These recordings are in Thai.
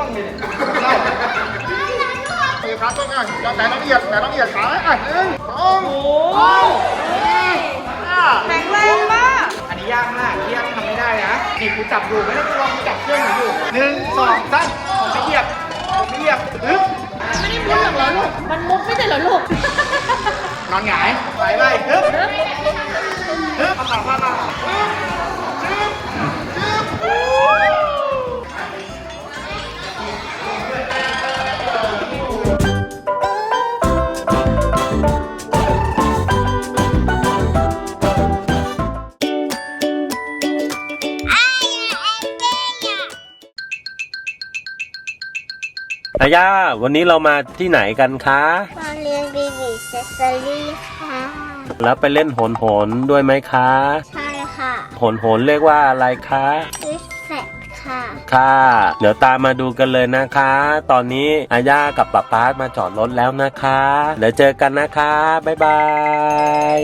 ่วงเลยเนี่ยเฮ้ยขาต้นง่ายแต่ต้องเหยียดแต่ต้องเหยียดขาอะหนึ่งสองโอ้ห้าแข็งแรงมากอันนี้ยากมากที่ยังทำไม่ได้นะนี่กูจับอยู่ไม่ต้องกลัวกูจับเครื่องอยู่หนึ่งสองสามผมไม่เหยียบผมไม่เหยียบฮึบไม่ได้มุดหรอกเหรอลูกมันมุดไม่ใช่เหรอลูกนอนหงายไปไปฮึบฮึบเอาขาพามาฮึบ อาย่าวันนี้เรามาที่ไหนกันคะมาเรียนบีบีเซสซอรี่ค่ะ แล้วไปเล่นโหนโหนด้วยไหมคะ ใช่ค่ะโหนโหนเรียกว่าอะไรคะฟิสแฟตค่ะ ค่ะ เดี๋ยวตามมาดูกันเลยนะคะ ตอนนี้อาย่ากับป๊าป๊ามาจอดรถแล้วนะคะ เดี๋ยวเจอกันนะคะ บ๊ายบาย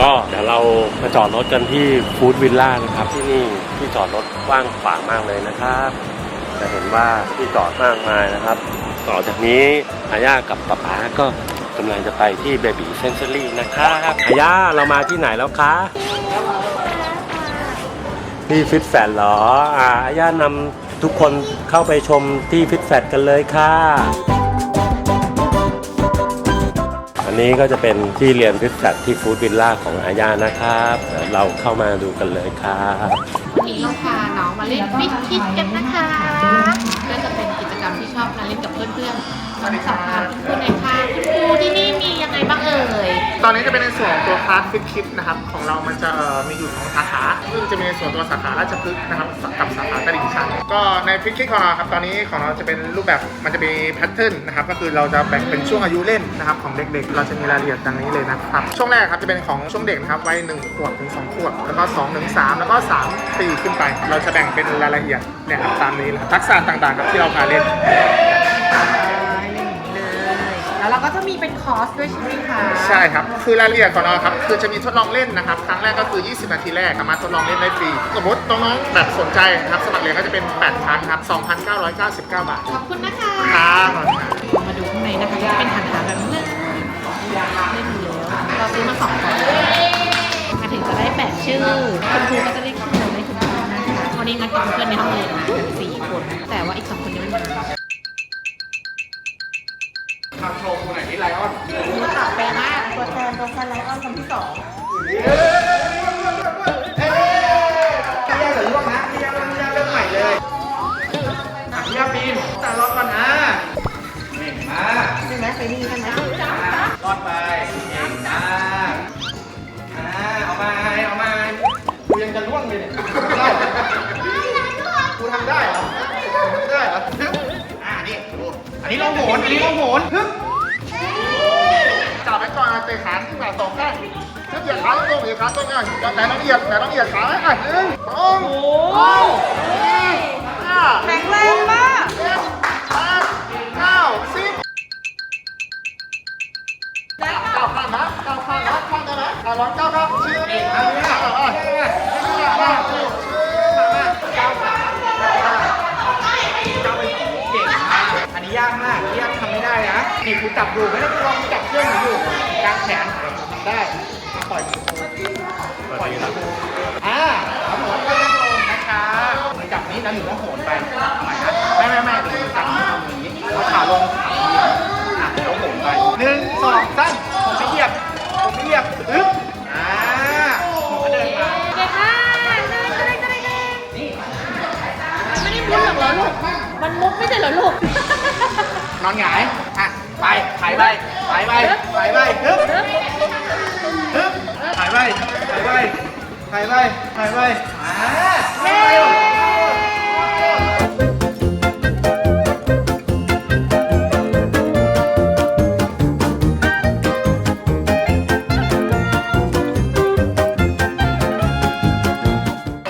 ก็เดี๋ยวเรามาจอดรถกันที่ฟู้ดวิลล่านะครับ ที่นี่ที่จอดรถกว้างขวางมากเลยนะครับ จะเห็นว่าที่จอดมากมายนะครับ ต่อจากนี้อาย่ากับป๊าป๊าก็กำลังจะไปที่เบบี้เซนเซอรี่นะครับอาย่าเรามาที่ไหนแล้วคะที่ฟิตแฟดเหรออ่าอาย่านำทุกคนเข้าไปชมที่ฟิตแฟดกันเลยค่ะ อันนี้ก็จะเป็นที่เรียนฟิตแฟดที่ฟู้ดวิลล่าของอาย่านะครับเดี๋ยวเราเข้ามาดูกันเลยครับวันนี้เราพาน้องมาเล่นฟิชคิดกันนะคะ ก็จะเป็นกิจกรรมที่ชอบมาเล่นกับเพื่อนๆวันสัมภาษณ์คุณครูหน่อยค่ะคุณครูที่นี่มียังไงบ้างเอ่ย ตอนนี้จะเป็นในส่วนของตัวคลาสฟิตคิดนะครับ ของเรามันจะเอ่อมีอยู่สองสาขาซึ่ง จะมีในส่วนตัวสาขาราชพฤกษ์นะครับกับสาขาตลิ่งชันก็ในฟิตคิดของเราครับตอนนี้ของเราจะเป็นรูปแบบมันจะมีแพทเทิร์นนะครับก็คือเราจะแบ่งเป็นช่วงอายุเล่นนะครับของเด็กๆ เราจะมีรายละเอียดดังนี้เลยนะครับช่วงแรกครับจะเป็นของช่วงเด็กนะครับวัยหนึ่งขวบถึงสองขวบแล้วก็สองถึงสามแล้วก็สามปีขึ้นไป เราจะแบ่งเป็นรายละเอียดเนี่ยครับตามนี้เลยทักษะต่างๆครับที่เราพาเล่น มีเป็นคอร์สด้วยใช่ไหมคะใช่ครับ คือรายละเอียดของเราครับ คือจะมีทดลองเล่นนะครับ ครั้งแรกก็คือ 20 นาทีแรกสามารถทดลองเล่นได้ฟรี สมมติน้องๆแบบสนใจนะครับ สมัครเรียนก็จะเป็น 8 ครั้งครับ 2,999 บาท ขอบคุณนะคะครับมาดูข้างในนะคะก็เป็นฐานฐานแบบนี้เลยไม่มีแล้ว เราซื้อมาสองกล่องมาถึงจะได้แปะชื่อ คุณครูก็จะเรียกชื่อเราได้ถูกต้องนะคะวันนี้นัดกับเพื่อนในห้องเรียนมากันสี่คน แต่ว่าอีกสองคนยังไม่มา ไลออนค่ะแปลมากตัวแทนตัวแทนไลออนคนที่สองพี่ยาเลือล่วงนะพี่ยาเริ่มพี่ยาเริ่มใหม่เลยอะพี่ยาปีนแต่รอดก่อนนะนี่มาใช่ไหมเคยได้ยินใช่ไหมรอดไปเก่งมากอ่าเอามาเอามากูยังจะล่วงเลยเนี่ยได้กูทำได้เหรอได้เหรอฮึอ่านี่อันนี้ลงโหนอันนี้ลงโหนฮึ จับไว้ก่อนเตะขาขึ้นมาสองข้างฮึบเหยียดขาตรงเหยียดขาตรงง่ายแต่ต้องเหยียดแต่ต้องเหยียดขาอะหนึ่งสองสามสี่ห้าแข็งแรงมากเจ็ดแปดเก้าสิบเก้าข้างนะเก้าข้างนะข้างได้ไหมอะลองเก้าครับชื่อเองเอาเนี่ยเอาากอันนี้ยากมากที่ยากทำไม่ได้นะนี่กูจับอยู่ไม่ต้องกลัวกูจับเครื่องอยู่กางแขนได้ปล่อยปล่อยหลังอ่าเอาหัวไปลงนะคะมือจับนี้แล้วหนูต้องโหนไปใหม่นะไม่ไม่ไม่หนูจับนี้ทำอย่างนี้เอาขาลงอะแล้วโหนไปหนึ่งสองสามผมไม่เหยียบผมไม่เหยียบอึ๊บอ่าผมก็เดินมาเก่งมากเดินเดินเดินเดินเดินไม่ได้มุดหรอกเหรอลูกมันมุดไม่ใช่เหรอลูก นอนหงาย อะ ไปถ่ายไปถ่ายไปถ่ายไปฮึบฮึบถ่ายไปถ่ายไปถ่ายไปถ่ายไปอ่าเย้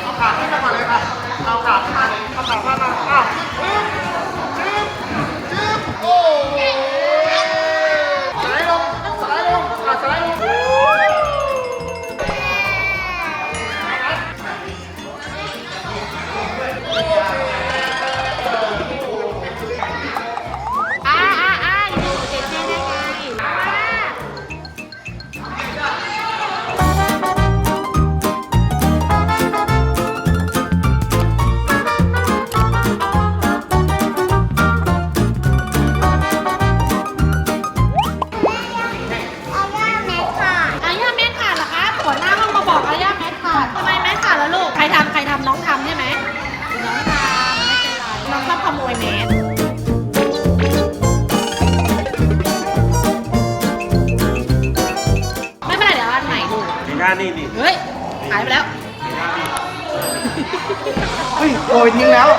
เอาขาขึ้นมาก่อนเลยค่ะ เอาขาขึ้นมาเอาขาขึ้นมา โมยแมสไม่เป็นไรเดี๋ยวอันใหม่ดู ในหน้านี่ดิเฮ้ยหายไปแล้ว เฮ้ยโอยทิ้งแล้ว